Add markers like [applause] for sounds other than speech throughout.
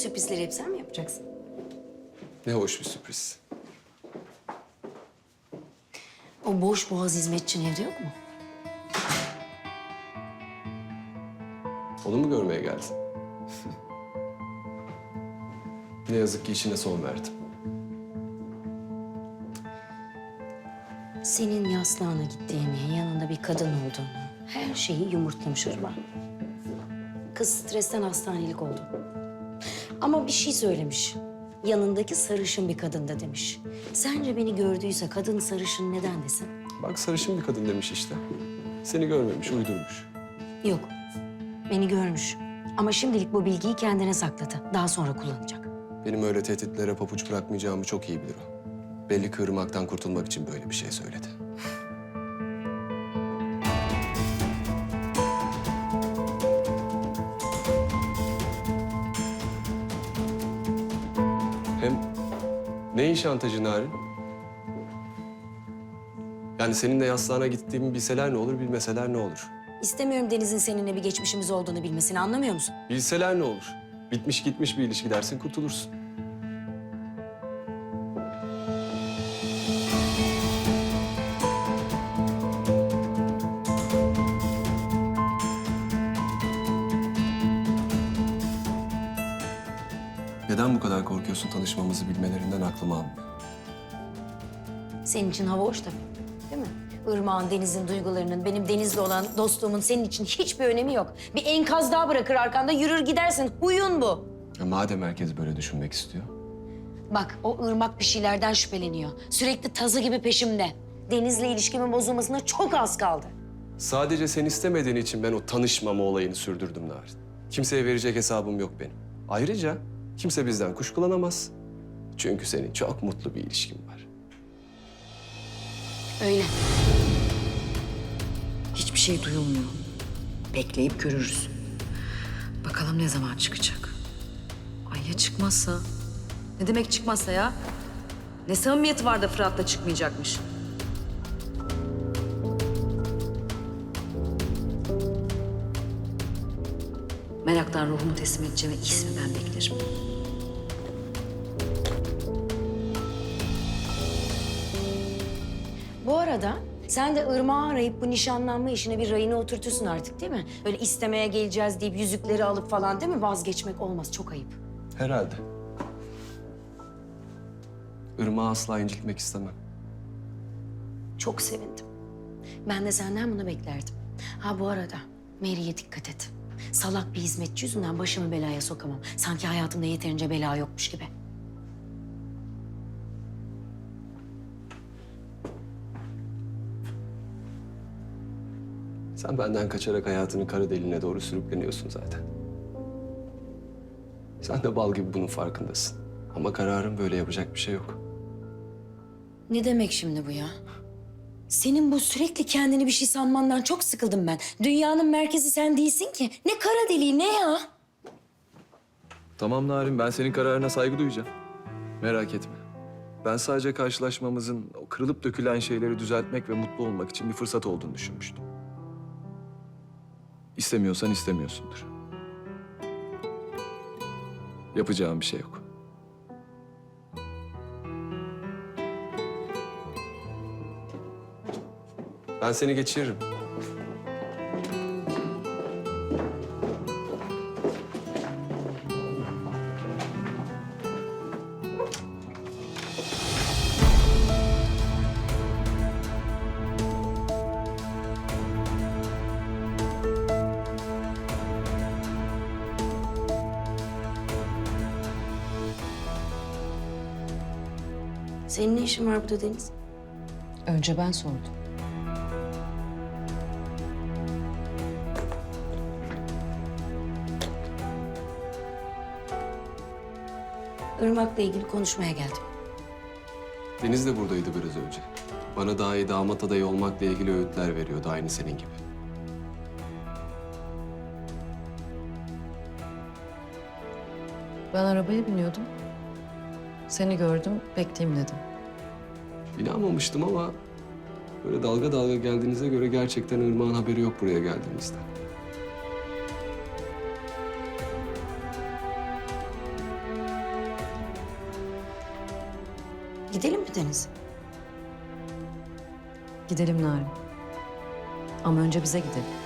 Sürprizleri hep sen mi yapacaksın? Ne hoş bir sürpriz. O boş boğaz hizmetçin evde yok mu? Onu mu görmeye geldin? ne yazık ki işine son verdim. Senin yaslağına gittiğini, yanında bir kadın olduğunu, her şeyi yumurtlamış Irmak. Kız stresten hastanelik oldu. Ama bir şey söylemiş. Yanındaki sarışın bir kadın da demiş. Sence beni gördüyse kadın sarışın neden desin? Bak sarışın bir kadın demiş işte. Seni görmemiş, uydurmuş. Yok. Beni görmüş. Ama şimdilik bu bilgiyi kendine sakladı. Daha sonra kullanacak. Benim öyle tehditlere papuç bırakmayacağımı çok iyi bilir o. Belli ki ırmaktan kurtulmak için böyle bir şey söyledi. Neyin şantajı Narin? Yani seninle yaslağına gittiğimi bilseler ne olur, bilmeseler ne olur? İstemiyorum Deniz'in seninle bir geçmişimiz olduğunu bilmesini anlamıyor musun? Bilseler ne olur? Bitmiş gitmiş bir ilişki dersin, kurtulursun. Bilmelerinden aklım almıyor. Senin için hava hoş tabii. Değil mi? Irmağın, Deniz'in duygularının, benim Deniz'le olan dostluğumun senin için hiçbir önemi yok. Bir enkaz daha bırakır arkanda, yürür gidersin. Huyun bu. Ya madem herkes böyle düşünmek istiyor. Bak, o Irmak bir şeylerden şüpheleniyor. Sürekli tazı gibi peşimde. Deniz'le ilişkimin bozulmasına çok az kaldı. Sadece sen istemediğin için ben o tanışmama olayını sürdürdüm Narin. Kimseye verecek hesabım yok benim. Ayrıca kimse bizden kuşkulanamaz. Çünkü senin çok mutlu bir ilişkin var. Öyle. Hiçbir şey duyulmuyor. Bekleyip görürüz. Bakalım ne zaman çıkacak. Ay ya çıkmazsa? Ne demek çıkmazsa ya? Ne samimiyeti var da Fırat'la çıkmayacakmış? Meraktan ruhumu teslim edeceğim ve ismi ben beklerim. Arada sen de Irmak'ı arayıp bu nişanlanma işine bir rayına oturtursun artık değil mi? Öyle istemeye geleceğiz deyip yüzükleri alıp falan değil mi? Vazgeçmek olmaz, çok ayıp. Herhalde. Irmağı asla incitmek istemem. Çok sevindim. Ben de senden bunu beklerdim. Ha bu arada Mary'e dikkat et. Salak bir hizmetçi yüzünden başımı belaya sokamam. Sanki hayatımda yeterince bela yokmuş gibi. Sen benden kaçarak hayatının kara deliğine doğru sürükleniyorsun zaten. Sen de bal gibi bunun farkındasın. Ama kararın böyle yapacak bir şey yok. Ne demek şimdi bu ya? Senin bu sürekli kendini bir şey sanmandan çok sıkıldım ben. Dünyanın merkezi sen değilsin ki. Ne kara deliği ne ya? Tamam Narin, ben senin kararına saygı duyacağım. Merak etme. Ben sadece karşılaşmamızın o kırılıp dökülen şeyleri düzeltmek ve mutlu olmak için bir fırsat olduğunu düşünmüştüm. İstemiyorsan istemiyorsundur. Yapacağım bir şey yok. Ben seni geçiririm. Senin ne işin var burada Deniz? Önce ben sordum. Irmak'la ilgili konuşmaya geldim. Deniz de buradaydı biraz önce. Bana daha iyi damat adayı olmakla ilgili öğütler veriyordu aynı senin gibi. Ben arabaya biniyordum. Seni gördüm, bekleyeyim dedim. İnanmamıştım ama böyle dalga dalga geldiğinize göre gerçekten Irmak'ın haberi yok buraya geldiğinizden. Gidelim mi Deniz? Gidelim Narin. Ama önce bize gidelim.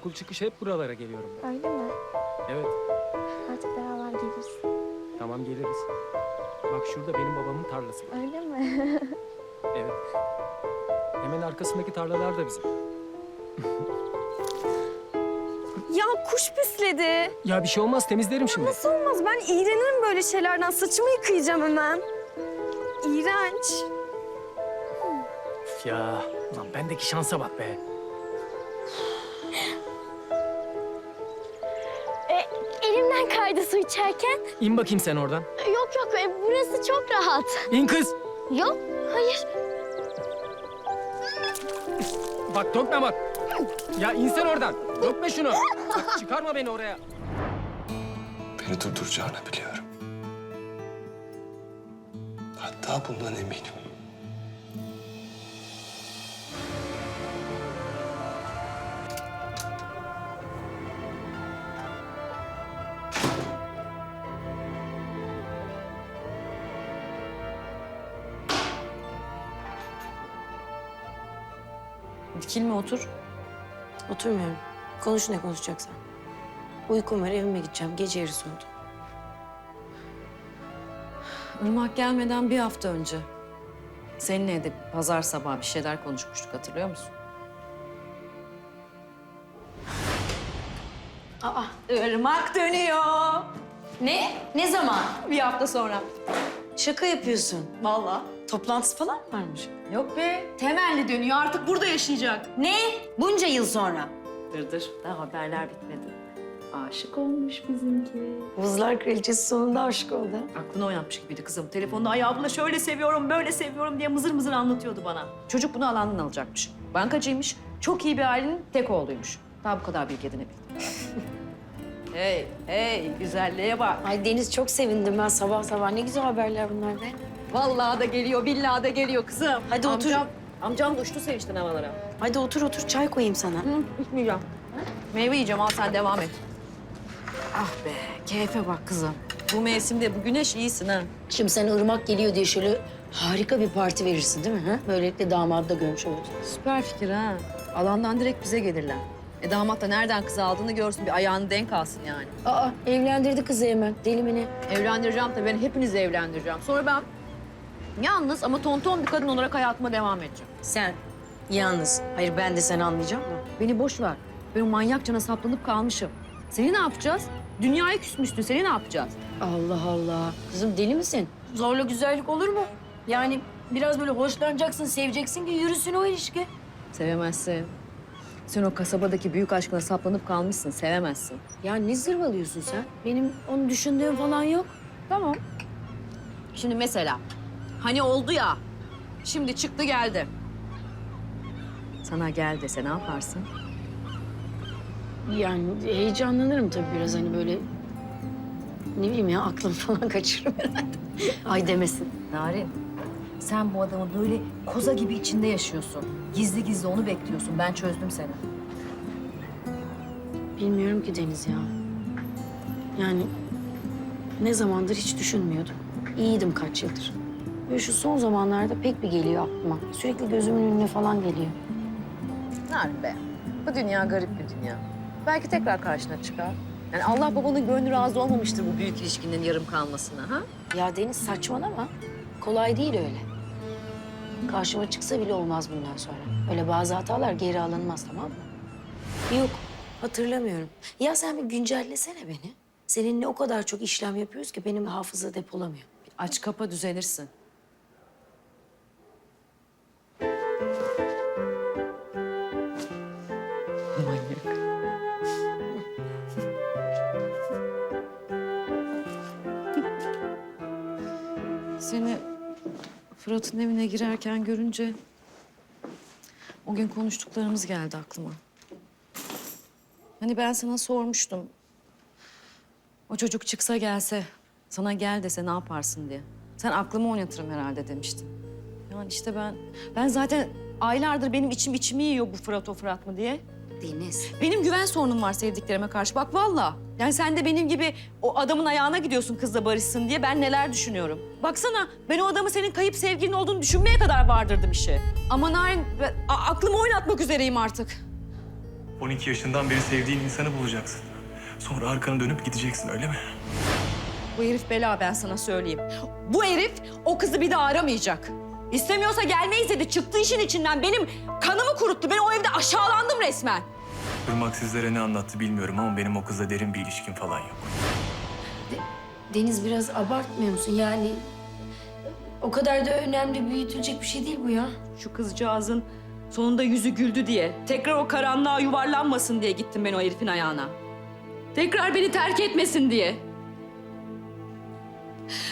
Okul çıkışı hep buralara geliyorum ben. Öyle mi? Evet, Artık beraber geliriz. tamam geliriz. Bak şurada benim babamın tarlası var. Öyle mi? [laughs] Evet. Hemen arkasındaki tarlalar da bizim. [laughs] ya kuş pisledi. Ya bir şey olmaz temizlerim şimdi. Nasıl olmaz? Ben iğrenirim böyle şeylerden. Saçımı yıkayacağım hemen. İğrenç. Ya, ulan bendeki şansa bak be. Kaydı su içerken. İn bakayım sen oradan. Yok yok e, burası çok rahat. İn kız. Yok hayır. Bak dökme bak. Ya insen oradan. Dökme şunu. Bak, çıkarma beni oraya. Beni durduracağını biliyorum. Hatta bundan eminim. Dikilme otur. Oturmuyorum. Konuş ne konuşacaksan. Uykum var evime gideceğim. Gece yarısı oldu. Irmak gelmeden bir hafta önce. Seninle de pazar sabahı bir şeyler konuşmuştuk hatırlıyor musun? Aa Irmak dönüyor. ne? Ne zaman? Bir hafta sonra. Şaka yapıyorsun. Vallahi. Toplantısı falan mı varmış? Yok be. Temelli dönüyor artık burada yaşayacak. Ne? Bunca yıl sonra. Dır dır. Daha haberler bitmedi. Aşık olmuş bizimki. Buzlar kraliçesi sonunda aşık oldu. Aklını oynatmış gibiydi kızım. Telefonda ay abla şöyle seviyorum, böyle seviyorum diye mızır mızır anlatıyordu bana. Çocuk bunu alandan alacakmış. Bankacıymış, çok iyi bir ailenin tek oğluymuş. Daha bu kadar bilgi edinebildim. [laughs] hey, hey, güzelliğe bak. Ay Deniz çok sevindim ben sabah sabah. Ne güzel haberler bunlar be. Vallahi da geliyor, billahi da geliyor kızım. Hadi otur. Amcam, amcam uçtu sevinçten havalara. Hadi otur otur çay koyayım sana. Hı, içmeyeceğim. Meyve yiyeceğim, al sen devam et. Ah be, keyfe bak kızım. Bu mevsimde bu güneş iyisin ha. Şimdi sen ırmak geliyor diye şöyle harika bir parti verirsin değil mi? Ha? Böylelikle damadı da görmüş oluruz. Süper fikir ha. Alandan direkt bize gelirler. E damat da nereden kız aldığını görsün, bir ayağını denk alsın yani. Aa evlendirdi kızı hemen. Deli mi ne? Evlendireceğim tabii, ben hepinizi evlendireceğim. Sonra ben yalnız ama tonton bir kadın olarak hayatıma devam edeceğim. Sen yalnız. Hayır ben de seni anlayacağım mı? Beni boş ver. Ben o manyakçana saplanıp kalmışım. Seni ne yapacağız? Dünyaya küsmüştün, seni ne yapacağız? Allah Allah. Kızım deli misin? Zorla güzellik olur mu? Yani biraz böyle hoşlanacaksın, seveceksin ki yürüsün o ilişki. Sevemezsin. Sen o kasabadaki büyük aşkına saplanıp kalmışsın, sevemezsin. Ya ne zırvalıyorsun sen? Benim onu düşündüğüm falan yok. Tamam. Şimdi mesela, hani oldu ya, şimdi çıktı geldi. Sana gel dese ne yaparsın? Yani heyecanlanırım tabii biraz hani böyle... Ne bileyim ya aklım [laughs] falan herhalde. Ay demesin. Narin, sen bu adamı böyle koza gibi içinde yaşıyorsun. Gizli gizli onu bekliyorsun. Ben çözdüm seni. Bilmiyorum ki Deniz ya. Yani ne zamandır hiç düşünmüyordum. İyiydim kaç yıldır. Böyle şu son zamanlarda pek bir geliyor aklıma. Sürekli gözümün önüne falan geliyor. Narin be, bu dünya garip bir dünya. Belki tekrar karşına çıkar. Yani Allah babanın gönlü razı olmamıştır bu büyük ilişkinin yarım kalmasına ha? Ya Deniz saçmalama. Kolay değil öyle. Karşıma çıksa bile olmaz bundan sonra. Öyle bazı hatalar geri alınmaz tamam mı? Yok. Hatırlamıyorum. Ya sen bir güncellesene beni. Seninle o kadar çok işlem yapıyoruz ki benim hafıza depolamıyor. Aç kapa düzelirsin. Seni Fırat'ın evine girerken görünce o gün konuştuklarımız geldi aklıma. Hani ben sana sormuştum. O çocuk çıksa gelse, sana gel dese ne yaparsın diye. Sen aklımı oynatırım herhalde demiştin. Yani işte ben, ben zaten aylardır benim içim içimi yiyor bu Fırat o Fırat mı diye. Deniz. Benim güven sorunum var sevdiklerime karşı. Bak valla. Yani sen de benim gibi o adamın ayağına gidiyorsun kızla barışsın diye ben neler düşünüyorum. Baksana ben o adamı senin kayıp sevgilin olduğunu düşünmeye kadar vardırdım işe. Ama Narin ben aklımı oynatmak üzereyim artık. 12 yaşından beri sevdiğin insanı bulacaksın. Sonra arkanı dönüp gideceksin öyle mi? Bu herif bela ben sana söyleyeyim. Bu herif o kızı bir daha aramayacak. İstemiyorsa gelmeyiz dedi. Çıktı işin içinden. Benim kanımı kuruttu. Ben o evde aşağılandım resmen. Irmak sizlere ne anlattı bilmiyorum ama benim o kızla derin bir ilişkin falan yok. Deniz biraz abartmıyor musun? Yani o kadar da önemli büyütülecek bir şey değil bu ya. Şu kızcağızın sonunda yüzü güldü diye, tekrar o karanlığa yuvarlanmasın diye gittim ben o herifin ayağına. Tekrar beni terk etmesin diye.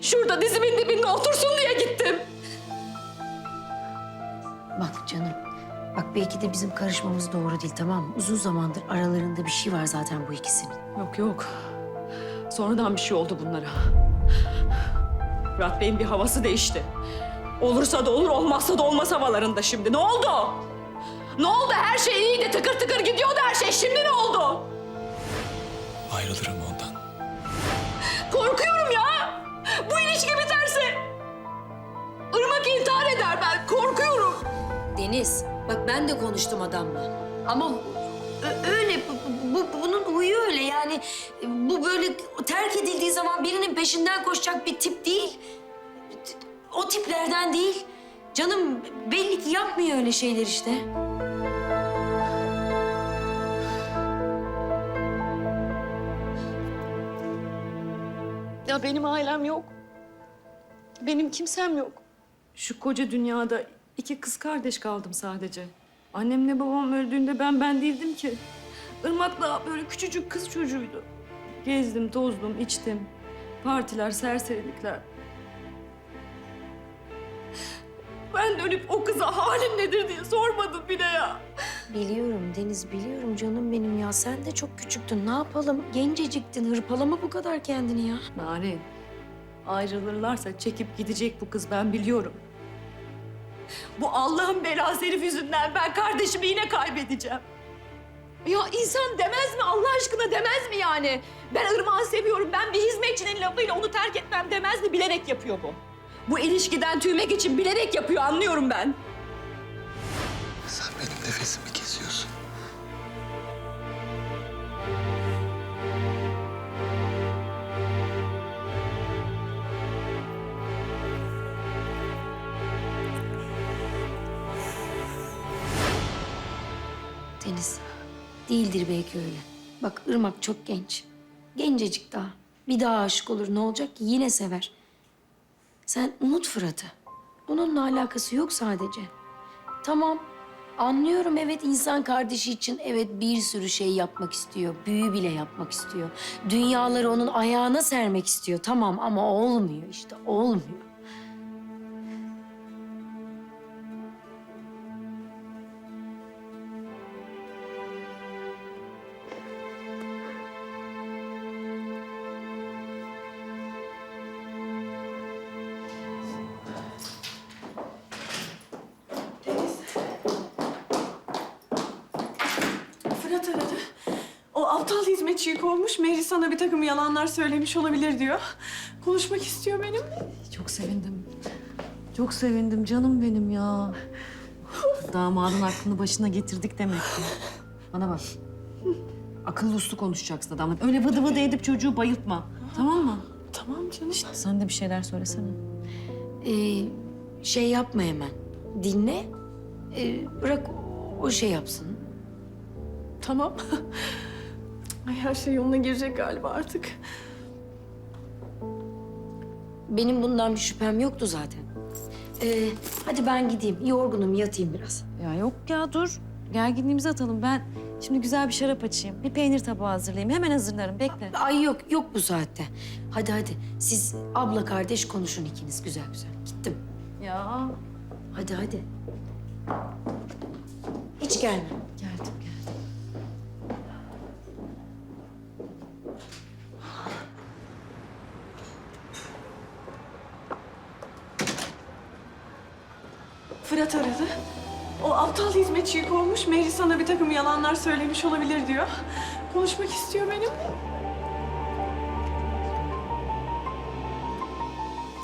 Şurada dizimin dibinde otursun diye gittim. Bak canım. Bak belki de bizim karışmamız doğru değil tamam mı? Uzun zamandır aralarında bir şey var zaten bu ikisinin. Yok yok. Sonradan bir şey oldu bunlara. Fırat Bey'in bir havası değişti. Olursa da olur, olmazsa da olmaz havalarında şimdi. Ne oldu? Ne oldu? Her şey iyiydi, tıkır tıkır gidiyordu her şey. Şimdi ne oldu? Ayrılırım ondan. Korkuyorum ya. Bu ilişki biterse Irmak intihar eder. Deniz, bak ben de konuştum adamla. Ama öyle, bu, bu- bunun huyu öyle yani. Bu böyle terk edildiği zaman birinin peşinden koşacak bir tip değil. O tiplerden değil. Canım belli ki yapmıyor öyle şeyler işte. Ya benim ailem yok. Benim kimsem yok. Şu koca dünyada iki kız kardeş kaldım sadece. Annemle babam öldüğünde ben ben değildim ki. Irmak'la böyle küçücük kız çocuğuydu. Gezdim, tozdum, içtim. Partiler, serserilikler. Ben dönüp o kıza halin nedir diye sormadım bile ya. Biliyorum Deniz, biliyorum canım benim ya. Sen de çok küçüktün. Ne yapalım? Genceciktin. Hırpalama bu kadar kendini ya. Narin, ayrılırlarsa çekip gidecek bu kız ben biliyorum. Bu Allah'ın belası herif yüzünden ben kardeşimi yine kaybedeceğim. Ya insan demez mi Allah aşkına demez mi yani? Ben Irmak'ı seviyorum, ben bir hizmetçinin lafıyla onu terk etmem demez mi? Bilerek yapıyor bu. Bu ilişkiden tüymek için bilerek yapıyor anlıyorum ben. Sen benim nefesimi değildir belki öyle. Bak Irmak çok genç. Gencecik daha. Bir daha aşık olur ne olacak ki? Yine sever. Sen unut Fırat'ı. Onunla alakası yok sadece. Tamam, anlıyorum evet insan kardeşi için evet bir sürü şey yapmak istiyor. Büyü bile yapmak istiyor. Dünyaları onun ayağına sermek istiyor. Tamam ama olmuyor işte, olmuyor. Mehri sana bir takım yalanlar söylemiş olabilir diyor. Konuşmak istiyor benimle. Çok sevindim. Çok sevindim canım benim ya. Damadın aklını başına getirdik demek ki. Bana bak. Akıllı uslu konuşacaksın adamla. Öyle vıdı vıdı edip çocuğu bayıltma. Tamam mı? Tamam canım. Sen de bir şeyler söylesene. Ee, şey yapma hemen. Dinle. Ee, bırak o şey yapsın. Tamam. [laughs] Ay her şey yoluna girecek galiba artık. Benim bundan bir şüphem yoktu zaten. Ee, hadi ben gideyim. Yorgunum, yatayım biraz. Ya yok ya dur. Gerginliğimizi atalım. Ben şimdi güzel bir şarap açayım. Bir peynir tabağı hazırlayayım. Hemen hazırlarım. Bekle. Ay yok, yok bu saatte. Hadi hadi. Siz abla kardeş konuşun ikiniz güzel güzel. Gittim. Ya Hadi hadi. Hiç gelme. Aptal hizmetçiyi kovmuş. Mehri sana bir takım yalanlar söylemiş olabilir diyor. Konuşmak istiyor benim.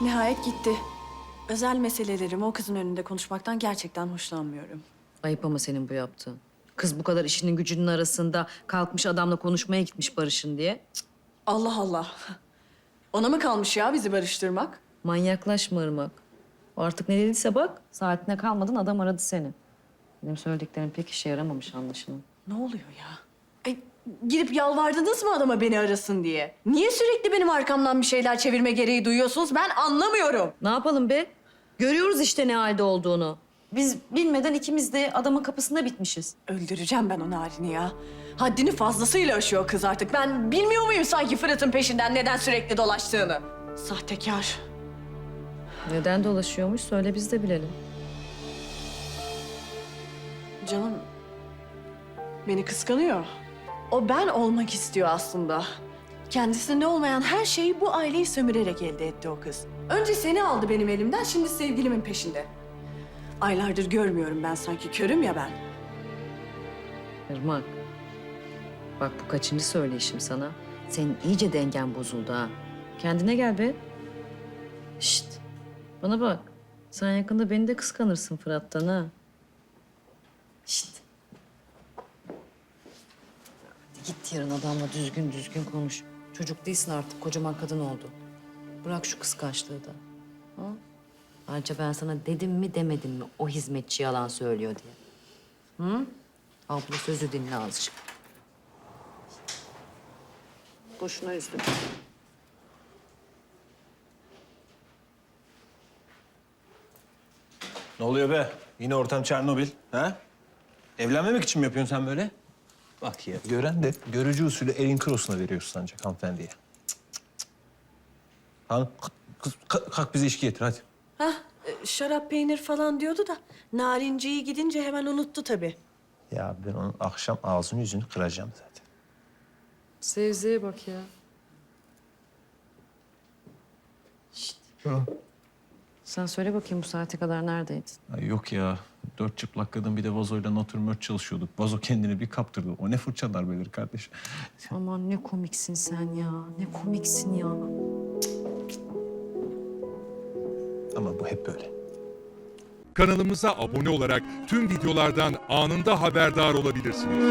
Nihayet gitti. Özel meselelerimi o kızın önünde konuşmaktan gerçekten hoşlanmıyorum. Ayıp ama senin bu yaptığın. Kız bu kadar işinin gücünün arasında kalkmış adamla konuşmaya gitmiş barışın diye. Cık, Allah Allah. Ona mı kalmış ya bizi barıştırmak? Manyaklaşma Irmak. O artık ne dediyse bak saatine kalmadın adam aradı seni. Benim söylediklerim pek işe yaramamış anlaşılan. Ne oluyor ya? Ay, gidip yalvardınız mı adama beni arasın diye? Niye sürekli benim arkamdan bir şeyler çevirme gereği duyuyorsunuz? Ben anlamıyorum. Ne yapalım be? Görüyoruz işte ne halde olduğunu. Biz bilmeden ikimiz de adamın kapısında bitmişiz. Öldüreceğim ben o Narin'i ya. Haddini fazlasıyla aşıyor kız artık. Ben bilmiyor muyum sanki Fırat'ın peşinden neden sürekli dolaştığını? Sahtekar. Neden dolaşıyormuş söyle biz de bilelim. Canım beni kıskanıyor. O ben olmak istiyor aslında. Kendisinde olmayan her şeyi bu aileyi sömürerek elde etti o kız. Önce seni aldı benim elimden, şimdi sevgilimin peşinde. Aylardır görmüyorum ben sanki, körüm ya ben. Irmak. Bak bu kaçıncı söyleyişim sana. Senin iyice dengen bozuldu ha. Kendine gel be. Şşt. Bana bak. Sen yakında beni de kıskanırsın Fırat'tan ha. Şşt. Hadi git yarın adamla düzgün düzgün konuş. Çocuk değilsin artık kocaman kadın oldu. Bırak şu kıskançlığı da. Ha? Ayrıca ben sana dedim mi demedim mi o hizmetçi yalan söylüyor diye. Hı? Abla sözü dinle azıcık. Boşuna üzdüm. Ne oluyor be? Yine ortam Çernobil. Ha? Evlenmemek için mi yapıyorsun sen böyle? Bak ya, gören de görücü usulü elin krosuna veriyorsun sancak hanımefendiye. Hanım, kız kalk, kalk bize içki getir hadi. Hah, e, şarap peynir falan diyordu da narinciyi gidince hemen unuttu tabii. Ya ben onun akşam ağzını yüzünü kıracağım zaten. Sevziye bak ya. Şşt. Sen söyle bakayım bu saate kadar neredeydin? Ay yok ya. Dört çıplak kadın bir de vazoyla natürmört çalışıyorduk. Vazo kendini bir kaptırdı. O ne fırça darbeleri kardeş. Aman ne komiksin sen ya. Ne komiksin ya. Ama bu hep böyle. Kanalımıza abone olarak tüm videolardan anında haberdar olabilirsiniz.